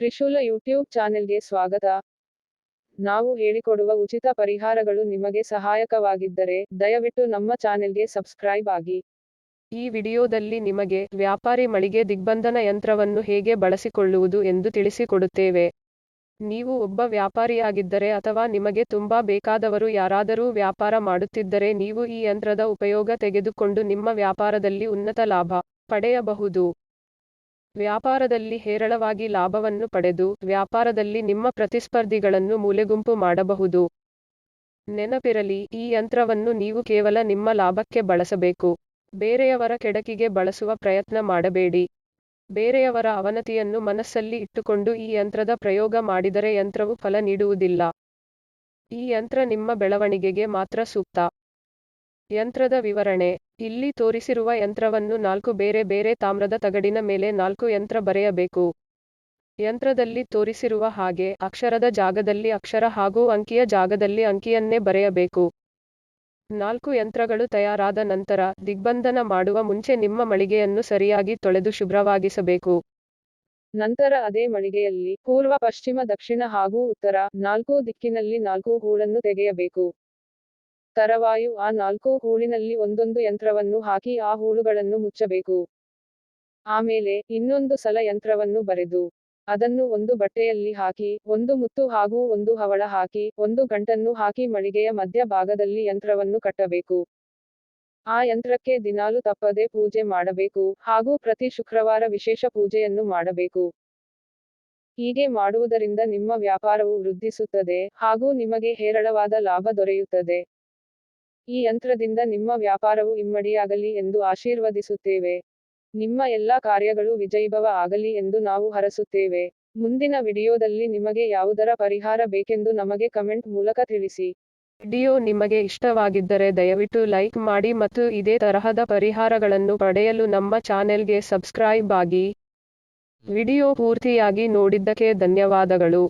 ತ್ರಿಶೂಲ YouTube ಚಾನೆಲ್ಗೆ ಸ್ವಾಗತ. ನಾವು ಹೇಳಿಕೊಡುವ ಉಚಿತ ಪರಿಹಾರಗಳು ನಿಮಗೆ ಸಹಾಯಕವಾಗಿದ್ದರೆ ದಯವಿಟ್ಟು ನಮ್ಮ ಚಾನೆಲ್ಗೆ ಸಬ್ಸ್ಕ್ರೈಬ್ ಆಗಿ. ಈ ವಿಡಿಯೋದಲ್ಲಿ ನಿಮಗೆ ವ್ಯಾಪಾರಿ ಮಳಿಗೆ ದಿಗ್ಬಂಧನ ಯಂತ್ರವನ್ನು ಹೇಗೆ ಬಳಸಿಕೊಳ್ಳುವುದು ಎಂದು ತಿಳಿಸಿಕೊಡುತ್ತೇವೆ. ನೀವು ಒಬ್ಬ ವ್ಯಾಪಾರಿಯಾಗಿದ್ದರೆ ಅಥವಾ ನಿಮಗೆ ತುಂಬಾ ಬೇಕಾದವರು ಯಾರಾದರೂ ವ್ಯಾಪಾರ ಮಾಡುತ್ತಿದ್ದರೆ ನೀವು ಈ ಯಂತ್ರದ ಉಪಯೋಗ ತೆಗೆದುಕೊಂಡು ನಿಮ್ಮ ವ್ಯಾಪಾರದಲ್ಲಿ ಉನ್ನತ ಲಾಭ ಪಡೆಯಬಹುದು. ವ್ಯಾಪಾರದಲ್ಲಿ ಹೇರಳವಾಗಿ ಲಾಭವನ್ನು ಪಡೆದು ವ್ಯಾಪಾರದಲ್ಲಿ ನಿಮ್ಮ ಪ್ರತಿಸ್ಪರ್ಧಿಗಳನ್ನು ಮೂಲೆಗುಂಪು ಮಾಡಬಹುದು. ನೆನಪಿರಲಿ, ಈ ಯಂತ್ರವನ್ನು ನೀವು ಕೇವಲ ನಿಮ್ಮ ಲಾಭಕ್ಕೆ ಬಳಸಬೇಕು. ಬೇರೆಯವರ ಕೆಡಕಿಗೆ ಬಳಸುವ ಪ್ರಯತ್ನ ಮಾಡಬೇಡಿ. ಬೇರೆಯವರ ಅವನತಿಯನ್ನು ಮನಸ್ಸಲ್ಲಿ ಇಟ್ಟುಕೊಂಡು ಈ ಯಂತ್ರದ ಪ್ರಯೋಗ ಮಾಡಿದರೆ ಯಂತ್ರವು ಫಲ ನೀಡುವುದಿಲ್ಲ. ಈ ಯಂತ್ರ ನಿಮ್ಮ ಬೆಳವಣಿಗೆಗೆ ಮಾತ್ರ ಸೂಕ್ತ. ಯಂತ್ರದ ವಿವರಣೆ. ಇಲ್ಲಿ ತೋರಿಸಿರುವ ಯಂತ್ರವನ್ನು ನಾಲ್ಕು ಬೇರೆ ಬೇರೆ ತಾಮ್ರದ ತಗಡಿನ ಮೇಲೆ ನಾಲ್ಕು ಯಂತ್ರ ಬರೆಯಬೇಕು. ಯಂತ್ರದಲ್ಲಿ ತೋರಿಸಿರುವ ಹಾಗೆ ಅಕ್ಷರದ ಜಾಗದಲ್ಲಿ ಅಕ್ಷರ ಹಾಗೂ ಅಂಕಿಯ ಜಾಗದಲ್ಲಿ ಅಂಕಿಯನ್ನೇ ಬರೆಯಬೇಕು. ನಾಲ್ಕು ಯಂತ್ರಗಳು ತಯಾರಾದ ನಂತರ ದಿಗ್ಬಂಧನ ಮಾಡುವ ಮುಂಚೆ ನಿಮ್ಮ ಮಳಿಗೆಯನ್ನು ಸರಿಯಾಗಿ ತೊಳೆದು ಶುಭ್ರವಾಗಿಸಬೇಕು. ನಂತರ ಅದೇ ಮಳಿಗೆಯಲ್ಲಿ ಪೂರ್ವ, ಪಶ್ಚಿಮ, ದಕ್ಷಿಣ ಹಾಗೂ ಉತ್ತರ ನಾಲ್ಕು ದಿಕ್ಕಿನಲ್ಲಿ ನಾಲ್ಕು ಹೂಳನ್ನು ತೆಗೆಯಬೇಕು. ತರವಾಯು ಆ ನಾಲ್ಕು ಹೂಳಿನಲ್ಲಿ ಒಂದೊಂದು ಯಂತ್ರವನ್ನು ಹಾಕಿ ಆ ಹೂಳುಗಳನ್ನು ಮುಚ್ಚಬೇಕು. ಆಮೇಲೆ ಇನ್ನೊಂದು ಸಲ ಯಂತ್ರವನ್ನು ಬರೆದು, ಅದನ್ನು ಒಂದು ಬಟ್ಟೆಯಲ್ಲಿ ಹಾಕಿ, ಒಂದು ಮುತ್ತು ಹಾಗೂ ಒಂದು ಹವಳ ಹಾಕಿ, ಒಂದು ಗಂಟನ್ನು ಹಾಕಿ ಮಳಿಗೆಯ ಮಧ್ಯ ಭಾಗದಲ್ಲಿ ಯಂತ್ರವನ್ನು ಕಟ್ಟಬೇಕು. ಆ ಯಂತ್ರಕ್ಕೆ ದಿನಾಲು ತಪ್ಪದೆ ಪೂಜೆ ಮಾಡಬೇಕು ಹಾಗೂ ಪ್ರತಿ ಶುಕ್ರವಾರ ವಿಶೇಷ ಪೂಜೆಯನ್ನು ಮಾಡಬೇಕು. ಹೀಗೆ ಮಾಡುವುದರಿಂದ ನಿಮ್ಮ ವ್ಯಾಪಾರವು ವೃದ್ಧಿಸುತ್ತದೆ ಹಾಗೂ ನಿಮಗೆ ಹೇರಳವಾದ ಲಾಭ ದೊರೆಯುತ್ತದೆ. ಈ ಯಂತ್ರದಿಂದ ನಿಮ್ಮ ವ್ಯಾಪಾರವು ಇಮ್ಮಡಿಯಾಗಲಿ ಎಂದು ಆಶೀರ್ವದಿಸುತ್ತೇವೆ. ನಿಮ್ಮ ಎಲ್ಲಾ ಕಾರ್ಯಗಳು ವಿಜಯಭವ ಆಗಲಿ ಎಂದು ನಾವು ಹರಸುತ್ತೇವೆ. ಮುಂದಿನ ವಿಡಿಯೋದಲ್ಲಿ ನಿಮಗೆ ಯಾವುದರ ಪರಿಹಾರ ಬೇಕೆಂದು ನಮಗೆ ಕಮೆಂಟ್ ಮೂಲಕ ತಿಳಿಸಿ. ವಿಡಿಯೋ ನಿಮಗೆ ಇಷ್ಟವಾಗಿದ್ದರೆ ದಯವಿಟ್ಟು ಲೈಕ್ ಮಾಡಿ ಮತ್ತು ಇದೇ ತರಹದ ಪರಿಹಾರಗಳನ್ನು ಪಡೆಯಲು ನಮ್ಮ ಚಾನೆಲ್ಗೆ ಸಬ್ಸ್ಕ್ರೈಬ್ ಆಗಿ. ವಿಡಿಯೋ ಪೂರ್ತಿಯಾಗಿ ನೋಡಿದ್ದಕ್ಕೆ ಧನ್ಯವಾದಗಳು.